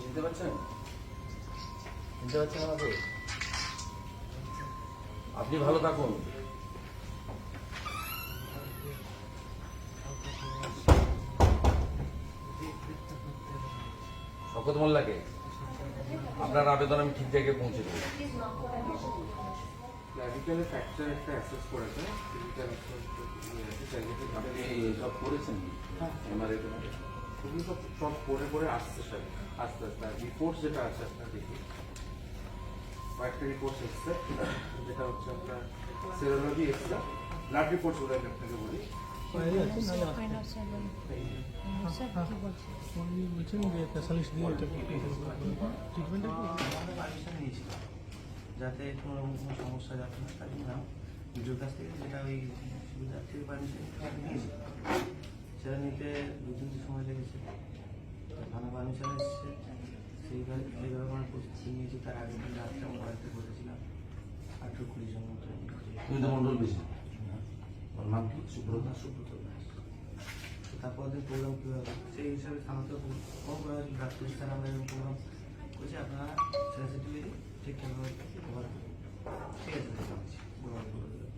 চিনতে পারছেন চিনতে পারছেন আমাকে আপনি ভালো থাকুন শকত মোল্লাকে আপনার আবেদন আমি ঠিক জায়গায় পৌঁছে দেবো। ক্লাভিকলে ফ্র্যাকচার একটা অ্যাসেস করেছে আপনি সব করেছেন? এমআরআই সেগুলো সব সব পরে পরে আসছে স্যার আস্তে আস্তে। রিপোর্ট যেটা আছে আপনার দেখি। কয়েকটা রিপোর্টস এসছে যেটা হচ্ছে আপনার সেরোলজি এসছে। ব্লাড রিপোর্টস বলে আমি আপনাকে বলি। ট্রিটমেন্ট পারমিশন নিয়েছিলাম। যাতে কোনো রকম কোনো সমস্যা যাতে না তাই না। ভিডিওর কাছ থেকে যেটা ওই সুবিধা থেকে পারমিশন নিয়েছি সেটা নিতে দু তিন সময় লেগেছে। ভালো পারমিশন এসেছে সেইভাবে সেইভাবে আমরা প্রস্তুতি নিয়েছি তার আগের দিন রাত্রে আমরা বাড়িতে বসেছিলাম। আঠেরো কুড়ি জন মতো তো মন্ডল বেশি? ওর নাম কি? সুব্রতা? সুব্রত তারপর দিন প্রোগ্রাম কীভাবে সেই হিসাবে আমাকে ফোন করা হয়েছিল ডাক্তার স্যার আমরা এরকম প্রোগ্রাম করছি আপনারা ঠিকঠাকভাবে ঠিক আছে ঠিক করে দেবেন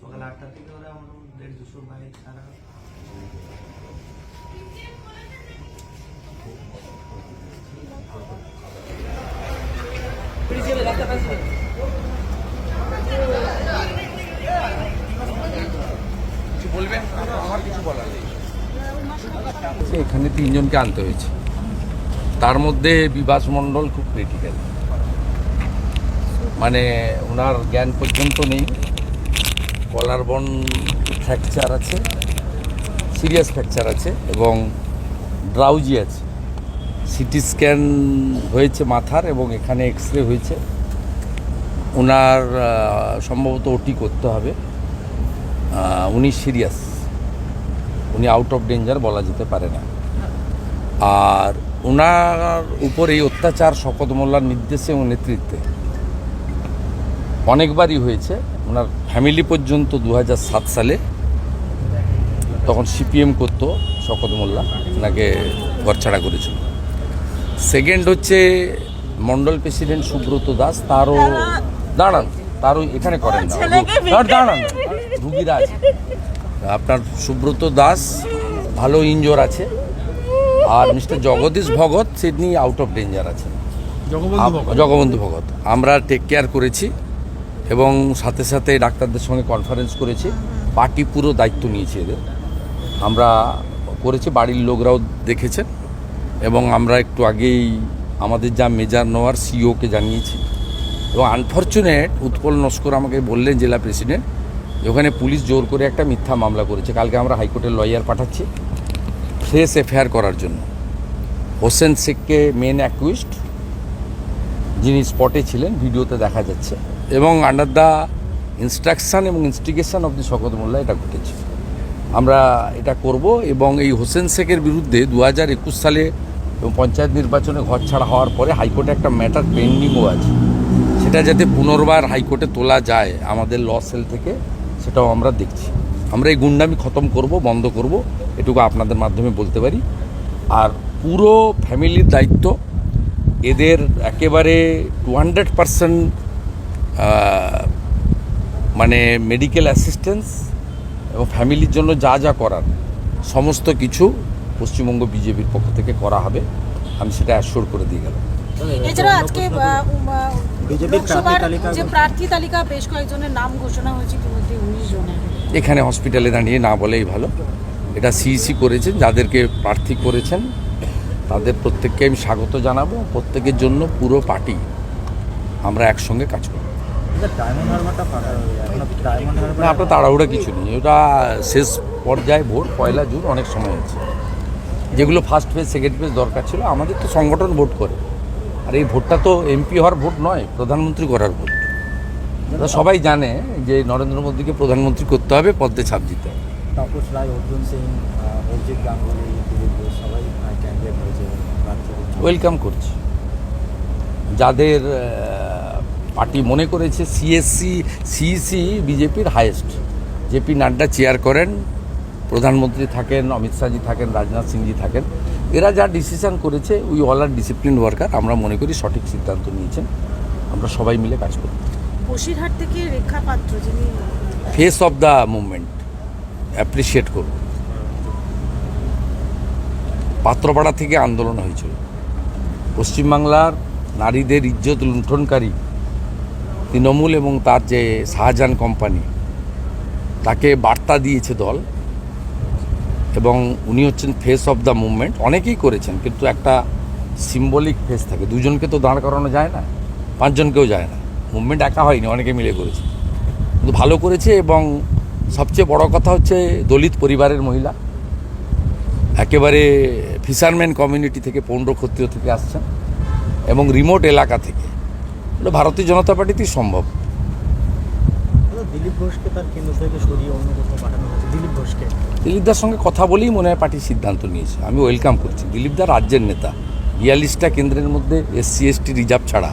সকাল আটটা থেকে ওরা আমার দেড় দুশো বাইক কিছু বলবেন? আমার কিছু বলার নেই। এখানে তিনজনকে আনতে হয়েছে। তার মধ্যে বিবাস মণ্ডল খুব ক্রিটিক্যাল মানে ওনার জ্ঞান পর্যন্ত নেই। কলার বন ফ্র্যাকচার আছে সিরিয়াস ফ্র্যাকচার আছে এবং ড্রাউজি আছে। সিটি স্ক্যান হয়েছে মাথার এবং এখানে এক্স রে হয়েছে ওনার সম্ভবত ওটি করতে হবে। উনি সিরিয়াস উনি আউট অফ ডেঞ্জার বলা যেতে পারে না। আর ওনার উপর এই অত্যাচার শপথ মোল্লার নির্দেশে এবং নেতৃত্বে অনেকবারই হয়েছে। ওনার ফ্যামিলি পর্যন্ত দু হাজার সাত সালে। তখন সিপিএম করতো শকত মোল্লা। ওনাকে ঘরছাড়া করেছিল। সেকেন্ড হচ্ছে মন্ডল প্রেসিডেন্ট সুব্রত দাস। তারও দাঁড়ান। তারও এখানে করেন না। দাঁড়ান, রুগীরা আছে আপনার সুব্রত দাস ভালো ইঞ্জোর আছে। আর মিস্টার জগদীশ ভগত সিডনি আউট অফ ডেঞ্জার আছে। জগবন্ধু ভগত আমরা টেক কেয়ার করেছি। এবং সাথে সাথে ডাক্তারদের সঙ্গে কনফারেন্স করেছি। পার্টি পুরো দায়িত্ব নিয়েছে এদের। আমরা করেছি, বাড়ির লোকরাও দেখেছেন এবং আমরা একটু আগেই আমাদের যা মেজার নেওয়ার সিওকে জানিয়েছি। এবং আনফর্চুনেট উৎপল নস্কর আমাকে বললেন, জেলা প্রেসিডেন্ট ওখানে পুলিশ জোর করে একটা মিথ্যা মামলা করেছে। কালকে আমরা হাইকোর্টের লয়ার পাঠাচ্ছি। ফ্রেশ এফআইআর করার জন্য। হোসেন শেখকে মেন অ্যাকুইস্ট যিনি স্পটে ছিলেন, ভিডিওতে দেখা যাচ্ছে। এবং আন্ডার দ্য ইনস্ট্রাকশন এবং instigation of the Shaukat Molla এটা ঘটেছে। আমরা এটা করব এবং এই হোসেন শেখের বিরুদ্ধে দু হাজার একুশ সালে এবং পঞ্চায়েত নির্বাচনে ঘর ছাড়া হওয়ার পরে হাইকোর্টে একটা ম্যাটার পেন্ডিংও আছে। সেটা যাতে পুনর্বার হাইকোর্টে তোলা যায় আমাদের ল সেল থেকে, সেটাও আমরা দেখছি। আমরা এই গুন্ডামি খতম করব, বন্ধ করব, এটুকু আপনাদের মাধ্যমে বলতে পারি। আর পুরো ফ্যামিলির দায়িত্ব এদের একেবারে টু হান্ড্রেড পারসেন্ট মানে মেডিকেল অ্যাসিস্ট্যান্স এবং ফ্যামিলির জন্য যা যা করার সমস্ত কিছু পশ্চিমবঙ্গ বিজেপির পক্ষ থেকে করা হবে। আমি সেটা অ্যাসিওর করে দিয়ে গেলাম। এছাড়া আজকে আহ, উম, আহ, লোকসভার যে প্রার্থী তালিকা বেশ কয়েকজনের নাম ঘোষণা হয়েছে ইতিমধ্যে উনিশ জনের। এখানে হসপিটালে দাঁড়িয়ে না বলেই ভালো। এটা সিইসি করেছেন যাদেরকে প্রার্থী করেছেন তাদের প্রত্যেককে আমি স্বাগত জানাব প্রত্যেকের জন্য পুরো পার্টি আমরা একসঙ্গে কাজ করব। ডায়মন্ড না আপনার তাড়াহুড়া কিছু নেই। ওটা শেষ পর্যায়ে ভোট পয়লা জুন অনেক সময় আছে। যেগুলো ফার্স্ট ফেজ সেকেন্ড ফেজ দরকার ছিল আমাদের তো সংগঠন ভোট করে। আর এই ভোটটা তো এমপি হওয়ার ভোট নয় প্রধানমন্ত্রী করার ভোট। সবাই জানে যে নরেন্দ্র মোদীকে প্রধানমন্ত্রী করতে হবে পদ্মে ছাপ দিতে হবে। তাপস রায় অর্জুন সিং অরিজিৎ গাঙ্গুলি সবাই ক্যান্ডিডেট হয়েছে ওয়েলকাম করছি। যাদের পার্টি মনে করেছে সিএসসি সিইসি বিজেপির হায়েস্ট জেপি নাড্ডা চেয়ার করেন প্রধানমন্ত্রী থাকেন অমিত শাহজি থাকেন রাজনাথ সিংজি থাকেন। এরা যা ডিসিশন করেছে we all are discipline worker আমরা মনে করি সঠিক সিদ্ধান্ত নিয়েছেন। আমরা সবাই মিলে কাজ করি। বসিরহাট থেকে রেখা পাত্র যিনি face of the movement appreciate করব পাত্রপাড়া থেকে আন্দোলন হয়েছিল। পশ্চিমবাংলার নারীদের ইজ্জত লুণ্ঠনকারী তৃণমূল এবং তার যে শাহজাহান কোম্পানি তাকে বার্তা দিয়েছে দল এবং উনি হচ্ছেন ফেস অফ দ্য মুভমেন্ট অনেকেই করেছেন, কিন্তু একটা সিম্বলিক ফেস থাকে। দুজনকে তো দাঁড় করানো যায় না, পাঁচজনকেও যায় না। মুভমেন্ট একা হয়নি, অনেকে মিলে করেছে। কিন্তু ভালো করেছে এবং সবচেয়ে বড় কথা হচ্ছে দলিত পরিবারের মহিলা। একেবারে ফিশারম্যান কমিউনিটি থেকে পৌণ্ড ক্ষত্রিয় থেকে আসছেন এবং রিমোট এলাকা থেকে। এটা ভারতীয় জনতা পার্টিতেই সম্ভব। দিলীপ ঘোষকে তার কেন্দ্র থেকে সরিয়ে অন্য কোথাও পাঠানো হয়েছে? দিলীপ ঘোষকে। দিলীপদার সঙ্গে কথা বলেই মনে হয় পার্টি সিদ্ধান্ত নিয়েছে। আমি ওয়েলকাম করছি। দিলীপদা রাজ্যের নেতা। বিয়াল্লিশটা কেন্দ্রের মধ্যে এসসি এসটি রিজার্ভ ছাড়া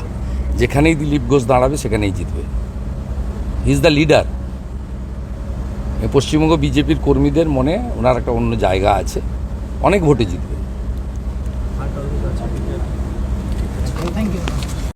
যেখানেই দিলীপ ঘোষ দাঁড়াবে সেখানেই জিতবে। He is the leader Paschimbanga বিজেপির কর্মীদের মনে ওনার একটা অন্য জায়গা আছে। অনেক ভোটে জিতবে। Thank you